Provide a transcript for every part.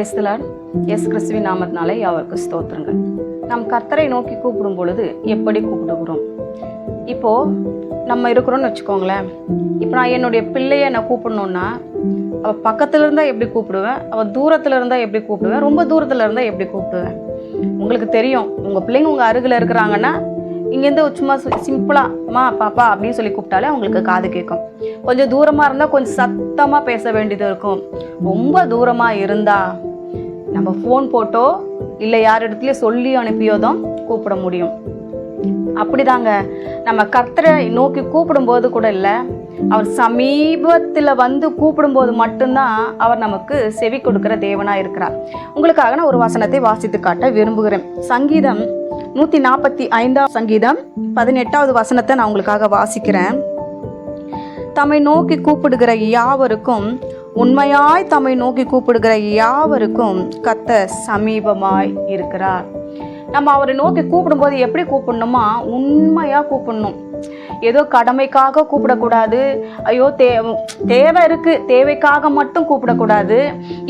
பிரைஸ்தலார் S கிறிஸ்துவின் நாமத்தினாலே அவருக்கு ஸ்தோத்திரங்கள். நாம் கர்த்தரை நோக்கி கூப்பிடும் பொழுது எப்படி கூப்பிடுகிறோம்? இப்போது நம்ம இருக்கிறோன்னு வச்சுக்கோங்களேன். இப்போ நான் என்னுடைய பிள்ளையை நான் கூப்பிடணுன்னா அவள் பக்கத்தில் இருந்தால் எப்படி கூப்பிடுவேன்? அவள் தூரத்தில் இருந்தால் எப்படி கூப்பிடுவேன்? ரொம்ப தூரத்தில் இருந்தால் எப்படி கூப்பிடுவேன்? உங்களுக்கு தெரியும் உங்கள் பிள்ளைங்க உங்கள் அருகில் இருக்கிறாங்கன்னா இங்கேருந்து சும்மா சிம்பிளாக அம்மா பாப்பா அப்படின்னு சொல்லி கூப்பிட்டாலே அவங்களுக்கு காது கேட்கும். கொஞ்சம் தூரமாக இருந்தால் கொஞ்சம் சத்தமாக பேச வேண்டியது இருக்கும். ரொம்ப தூரமாக இருந்தா நம்ம ஃபோன் போட்டோ இல்லை யார் இடத்துலையோ சொல்லி அனுப்பியோ தான் கூப்பிட முடியும். அப்படிதாங்க. நம்ம கர்த்தரை நோக்கி கூப்பிடும்போது கூட இல்லை அவர் சமீபத்தில் வந்து கூப்பிடும்போது மட்டும்தான் அவர் நமக்கு செவி கொடுக்கிற தேவனாக இருக்கிறார். உங்களுக்காக நான் ஒரு வசனத்தை வாசித்து காட்ட விரும்புகிறேன். சங்கீதம் நூற்றி நாற்பத்தி ஐந்தாம் சங்கீதம் பதினெட்டாவது வசனத்தை நான் உங்களுக்காக வாசிக்கிறேன். தம்மை நோக்கி கூப்பிடுகிற யாவருக்கும் உண்மையாய் தம்மை நோக்கி கூப்பிடுகிற யாவருக்கும் கத்த சமீபமாய் இருக்கிறார். நம்ம அவரை நோக்கி கூப்பிடும்போது எப்படி கூப்பிடணுமா? உண்மையாக கூப்பிடணும். ஏதோ கடமைக்காக கூப்பிடக்கூடாது. ஐயோ தே தேவை இருக்குது தேவைக்காக மட்டும் கூப்பிடக்கூடாது.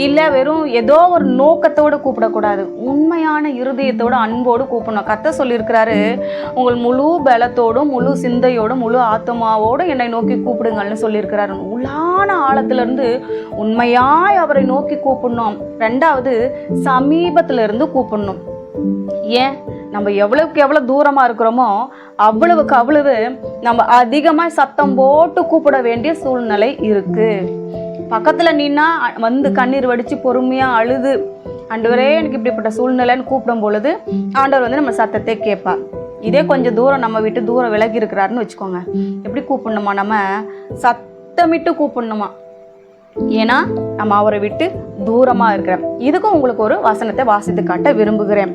இல்லை வெறும் ஏதோ ஒரு நோக்கத்தோடு கூப்பிடக்கூடாது. உண்மையான இருதயத்தோட அன்போடு கூப்பிடணும். கத்த சொல்லியிருக்கிறாரு உங்கள் முழு பலத்தோடும் முழு சிந்தையோடும் முழு ஆத்மாவோடும் என்னை நோக்கி கூப்பிடுங்கள்னு சொல்லியிருக்கிறாரு. உள்ளான ஆழத்திலிருந்து உண்மையாய் அவரை நோக்கி கூப்பிடணும். ரெண்டாவது சமீபத்திலிருந்து கூப்பிடணும். ஏன்? நம்ம எவ்வளவுக்கு எவ்வளோ தூரமாக இருக்கிறோமோ அவ்வளவுக்கு அவ்வளவு நம்ம அதிகமாக சத்தம் போட்டு கூப்பிட வேண்டிய சூழ்நிலை இருக்குது பக்கத்தில் நின்னா வந்து கண்ணீர் வடித்து பொறுமையாக அழுது ஆண்டவரே எனக்கு இப்படிப்பட்ட சூழ்நிலைன்னு கூப்பிடும் பொழுது ஆண்டவர் வந்து நம்ம சத்தத்தை கேட்பார். இதே கொஞ்சம் தூரம் நம்ம விட்டு தூரம் விலகி இருக்கிறாருன்னு வச்சுக்கோங்க. எப்படி கூப்பிடணுமா நம்ம? சத்தமிட்டு கூப்பிடணுமா? ஏன்னா நம்ம அவரை விட்டு தூரமாக இருக்கிறோம். இதுக்கும் உங்களுக்கு ஒரு வசனத்தை வாசித்து காட்ட விரும்புகிறேன்.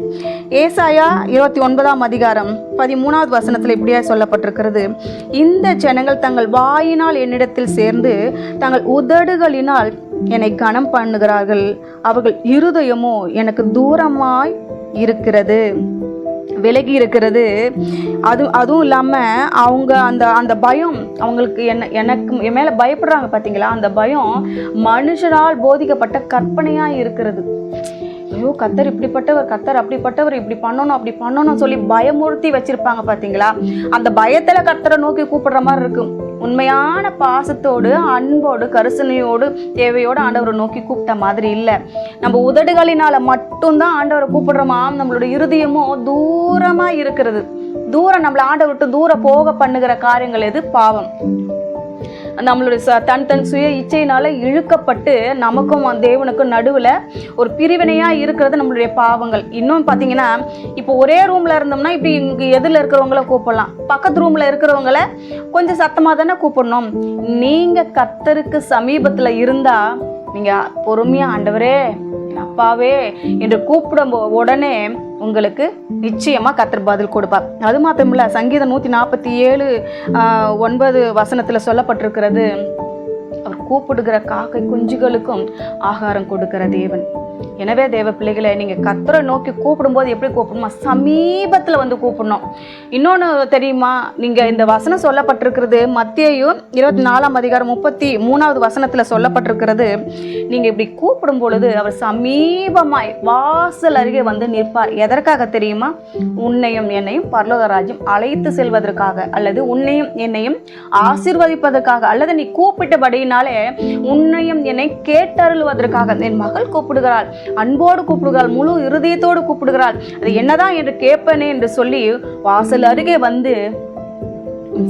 ஏசாயா இருபத்தி ஒன்பதாம் அதிகாரம் பதிமூணாவது வசனத்தில் இப்படியா சொல்லப்பட்டிருக்கிறது. இந்த ஜனங்கள் தங்கள் வாயினால் என்னிடத்தில் சேர்ந்து தங்கள் உதடுகளினால் என்னை கனம் பண்ணுகிறார்கள் அவர்கள் இருதயமோ எனக்கு தூரமாய் இருக்கிறது. விலகி இருக்கிறது. அது அதுவும் இல்லாமல் அவங்க அந்த அந்த பயம் அவங்களுக்கு என்ன எனக்கு என் மேலே பயப்படுறாங்க பார்த்தீங்களா அந்த பயம் மனுஷரால் போதிக்கப்பட்ட கற்பனையாக இருக்கிறது. ஐயோ கத்தர் இப்படிப்பட்டவர் கத்தர் அப்படிப்பட்டவர் இப்படி பண்ணணும் அப்படி பண்ணணும் சொல்லி பயமுறுத்தி வச்சிருப்பாங்க பார்த்தீங்களா அந்த பயத்தில் கத்தரை நோக்கி கூப்பிடுற மாதிரி இருக்கும். உண்மையான பாசத்தோடு அன்போடு கரிசனையோடு தேவையோடு ஆண்டவரை நோக்கி கூப்பிட்ட மாதிரி இல்லை. நம்ம உதடுகளினால மட்டும்தான் ஆண்டவரை கூப்பிடுறோமா? நம்மளோட இருதயமும் தூரமாக இருக்கிறது. தூரம் நம்மளை ஆண்டை விட்டு தூரம் போக பண்ணுகிற காரியங்கள் எது? பாவம். நம்மளுடைய ச- தன் தன் சுய இச்சையினால இழுக்கப்பட்டு நமக்கும் தேவனுக்கும் நடுவில் ஒரு பிரிவினையா இருக்கிறது நம்மளுடைய பாவங்கள். இன்னும் பார்த்தீங்கன்னா இப்போ ஒரே ரூம்ல இருந்தோம்னா இப்போ இங்கே எதிரில் இருக்கிறவங்கள கூப்பிடலாம். பக்கத்து ரூம்ல இருக்கிறவங்கள கொஞ்சம் சத்தமாக தானே கூப்பிடணும். நீங்க கத்தருக்கு சமீபத்தில் இருந்தா நீங்க பொறுமையா ஆண்டவரே அப்பாவே என்று கூப்பிடும் உடனே உங்களுக்கு நிச்சயமாக கத்தர் பதில் கொடுப்பார். அது மாத்திரமில்ல சங்கீதம் நூற்றி நாற்பத்தி ஏழு ஒன்பது வசனத்தில் சொல்லப்பட்டிருக்கிறது. அவர் கூப்பிடுகிற காக்கை குஞ்சுகளுக்கும் ஆகாரம் கொடுக்கிற தேவன். எனவே தேவ பிள்ளைகளை நீங்கள் கத்தரை நோக்கி கூப்பிடும்போது எப்படி கூப்பிடணுமா சமீபத்தில் வந்து கூப்பிடணும். இன்னொன்று தெரியுமா? நீங்கள் இந்த வசனம் சொல்லப்பட்டிருக்கிறது மத்தியையும் இருபத்தி நாலாம் அதிகாரம் முப்பத்தி மூணாவது வசனத்தில் சொல்லப்பட்டிருக்கிறது. நீங்கள் இப்படி கூப்பிடும் பொழுது அவர் சமீபமாய் வாசல் அருகே வந்து நிற்பார். எதற்காக தெரியுமா? உன்னையும் என்னையும் பரலோகராஜ்யம் அழைத்து செல்வதற்காக அல்லது உன்னையும் என்னையும் ஆசிர்வதிப்பதற்காக அல்லது நீ கூப்பிட்டபடியினாலே உன்னையும் என்னை கேட்டருள்வதற்காக என் மகள் கூப்பிடுகிறாள். அன்போடு கூப்பிடுகிறாள் முழு இருதயத்தோடு கூப்பிடுகிறாள். அது என்னதான் என்று கேட்பனே என்று சொல்லி வாசல் அருகே வந்து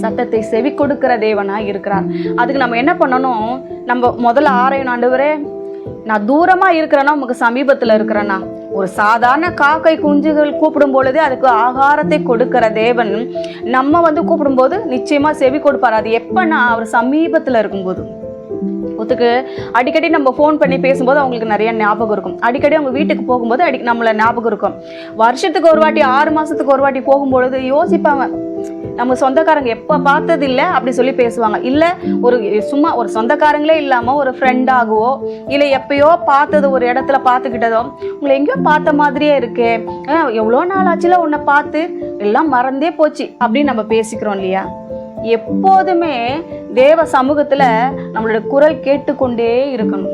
சத்தத்தை செவி கொடுக்கிற தேவனா இருக்கிறார். அதுக்கு நம்ம என்ன பண்ணணும்? நம்ம முதல்ல ஆரையன் ஆண்டவரே நான் தூரமா இருக்கிறேன்னா உமக்கு சமீபத்துல இருக்கிறேன்னா ஒரு சாதாரண காக்கை குஞ்சுகள் கூப்பிடும் பொழுதே அதுக்கு ஆகாரத்தை கொடுக்கிற தேவன் நம்ம வந்து கூப்பிடும்போது நிச்சயமா செவி கொடுப்பார். அது எப்போன்னா அவர் சமீபத்துல இருக்கும்போது. ஒத்துக்கு. அடிக்கடி நம்ம ஃபோன் பண்ணி பேசும்போது அவங்களுக்கு நிறைய ஞாபகம் இருக்கும். அடிக்கடி அவங்க வீட்டுக்கு போகும்போது அடி நம்மள ஞாபகம் இருக்கும். வருஷத்துக்கு ஒரு வாட்டி ஆறு மாதத்துக்கு ஒரு வாட்டி போகும்பொழுது யோசிப்பாங்க நம்ம சொந்தக்காரங்க எப்போ பார்த்தது இல்லை அப்படி சொல்லி பேசுவாங்க. இல்லை ஒரு சும்மா ஒரு சொந்தக்காரங்களே இல்லாமல் ஒரு ஃப்ரெண்டாகவோ இல்லை எப்பயோ பார்த்தது ஒரு இடத்துல பார்த்துக்கிட்டதோ உங்களை எங்கேயோ பார்த்த மாதிரியே இருக்கே. எவ்வளோ நாள் ஆச்சுல உன்னை பார்த்து? எல்லாம் மறந்தே போச்சு அப்படின்னு நம்ம பேசிக்கிறோம் இல்லையா? எப்போதுமே தேவ சமூகத்தில் நம்மளோட குரல் கேட்டுக்கொண்டே இருக்கணும்.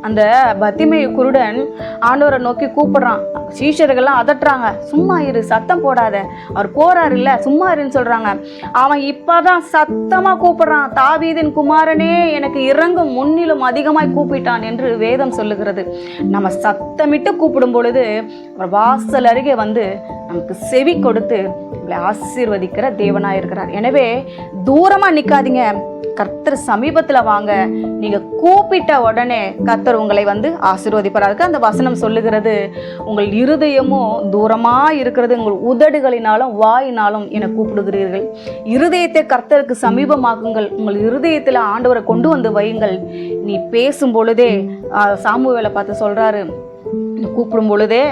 அந்த பத்திமை குருடன் ஆண்டவரை நோக்கி கூப்பிடுறான். சீஷர்கள்லாம் அதட்டுறாங்க. சும்மா இரு சத்தம் போடாத. அவர் போறாரு இல்ல சும்மா இருன்னு சொல்றாங்க. அவன் இப்பதான் சத்தமா கூப்பிடுறான். தாவீதின் குமாரனே எனக்கு இறங்கும் முன்னிலும் அதிகமாய் கூப்பிட்டான் என்று வேதம் சொல்லுகிறது. நம்ம சத்தமிட்டு கூப்பிடும் பொழுது வாசல் அருகே வந்து நமக்கு செவி கொடுத்து நம்மளை ஆசீர்வதிக்கிற தேவனாக இருக்கிறார். எனவே தூரமாக நிற்காதீங்க கர்த்தர் சமீபத்தில் வாங்க. நீங்கள் கூப்பிட்ட உடனே கர்த்தர் உங்களை வந்து ஆசீர்வதிப்பார் அந்த வசனம் சொல்லுகிறது உங்கள் இருதயமும் தூரமாக இருக்கிறது உங்கள் உதடுகளினாலும் வாயினாலும் என கூப்பிடுகிறீர்கள். இருதயத்தை கர்த்தருக்கு சமீபமாக்குங்கள். உங்கள் இருதயத்தில் ஆண்டவரை கொண்டு வந்து வையுங்கள். நீ பேசும் பொழுதே சாமுவேலை பார்த்து சொல்கிறாரு கூப்பிடும் பொழுதே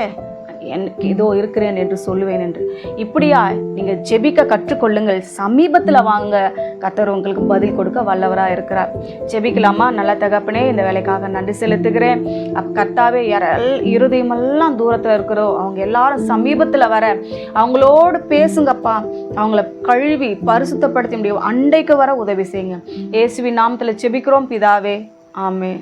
எனக்கு இதோ இருக்கிறேன் என்று சொல்லுவேன் என்று. இப்படியா? நீங்கள் ஜெபிக்க கற்றுக்கொள்ளுங்கள். சமீபத்தில் வாங்க. கத்தர் உங்களுக்கு பதில் கொடுக்க வல்லவராக இருக்கிறார். ஜெபிக்கலாமா? நல்ல தகப்பனே இந்த வேலைக்காக நன்றி செலுத்துகிறேன். அப் கர்த்தாவே யாரல் இருதயமெல்லாம் தூரத்தில் இருக்கிறோம் அவங்க எல்லாரும் சமீபத்தில் வர அவங்களோடு பேசுங்கப்பா. அவங்கள கழுவி பரிசுத்தப்படுத்த முடியும். அண்டைக்கு வர உதவி செய்யுங்க. இயேசுவின் நாமத்தில் ஜெபிக்கிறோம். பிதாவே ஆமே